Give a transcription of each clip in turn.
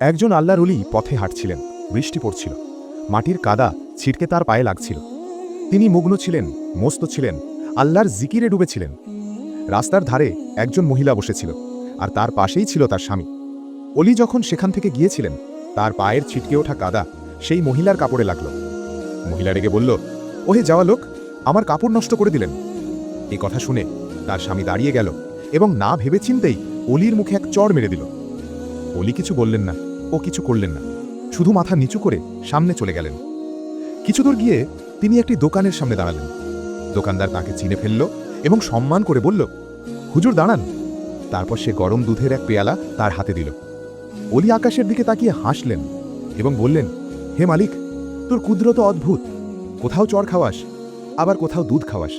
একজন আল্লাহর অলি পথে হাঁটছিলেন, বৃষ্টি পড়ছিল, মাটির কাদা ছিটকে তার পায়ে লাগছিল। তিনি মগ্ন ছিলেন, মস্ত ছিলেন, আল্লাহর জিকিরে ডুবেছিলেন। রাস্তার ধারে একজন মহিলা বসেছিল, আর তার পাশেই ছিল তার স্বামী। অলি যখন সেখান থেকে গিয়েছিলেন, তার পায়ের ছিটকে ওঠা কাদা সেই মহিলার কাপড়ে লাগল। মহিলা রেগে বলল, ওহে যাওয়া লোক, আমার কাপড় নষ্ট করে দিলেন। এই কথা শুনে তার স্বামী দাঁড়িয়ে গেল এবং না ভেবে চিনতেই অলির মুখে এক চড় মেরে দিল। অলি কিছু বললেন না। ও কিছু করলেন না। শুধু মাথা নিচু করে সামনে চলে গেলেন। কিছু দূর গিয়ে তিনি একটি দোকানের সামনে দাঁড়ালেন। দোকানদার তাকে চিনে ফেলল এবং সম্মান করে বলল, হুজুর, দাঁড়ান। তারপর সে গরম দুধের এক পেয়ালা তার হাতে দিল। অলি আকাশের দিকে তাকিয়ে হাসলেন এবং বললেন, হে মালিক, তোর কুদরত অদ্ভুত। কোথাও চর খাওয়াস, আবার কোথাও দুধ খাওয়াস।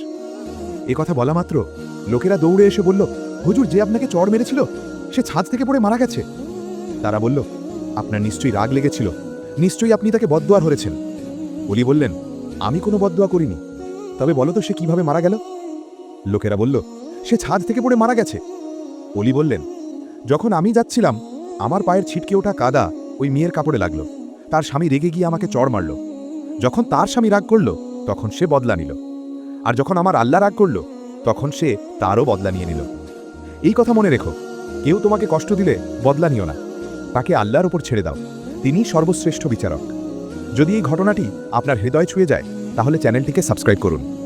এ কথা বলা মাত্র লোকেরা দৌড়ে এসে বলল, হুজুর, যে আপনাকে চড় মেরেছিল, সে ছাদ থেকে পড়ে মারা গেছে। তারা বলল আপনার নিশ্চয়ই রাগ লেগেছিল। নিশ্চয়ই আপনি তাকে বদদোয়া ধরেছেন। অলি বললেন, আমি কোনো বদদোয়া করিনি। তবে বলো তো সে কীভাবে মারা গেল? লোকেরা বলল, সে ছাদ থেকে পড়ে মারা গেছে। অলি বললেন, যখন আমি যাচ্ছিলাম, আমার পায়ের ছিটকে ওঠা কাদা ওই মেয়ের কাপড়ে লাগল। তার স্বামী রেগে গিয়ে আমাকে চড় মারল। যখন তার স্বামী রাগ করল, তখন সে বদলা নিল। আর যখন আমার আল্লাহ রাগ করল, তখন সে তারও বদলা নিয়ে নিল। এই কথা মনে রেখো। কেউ তোমাকে কষ্ট দিলে বদলা নিও না। তাকে আল্লাহর ওপর ছেড়ে দাও। তিনি সর্বশ্রেষ্ঠ বিচারক। যদি এই ঘটনাটি আপনার হৃদয় ছুঁয়ে যায়, তাহলে চ্যানেলটিকে সাবস্ক্রাইব করুন।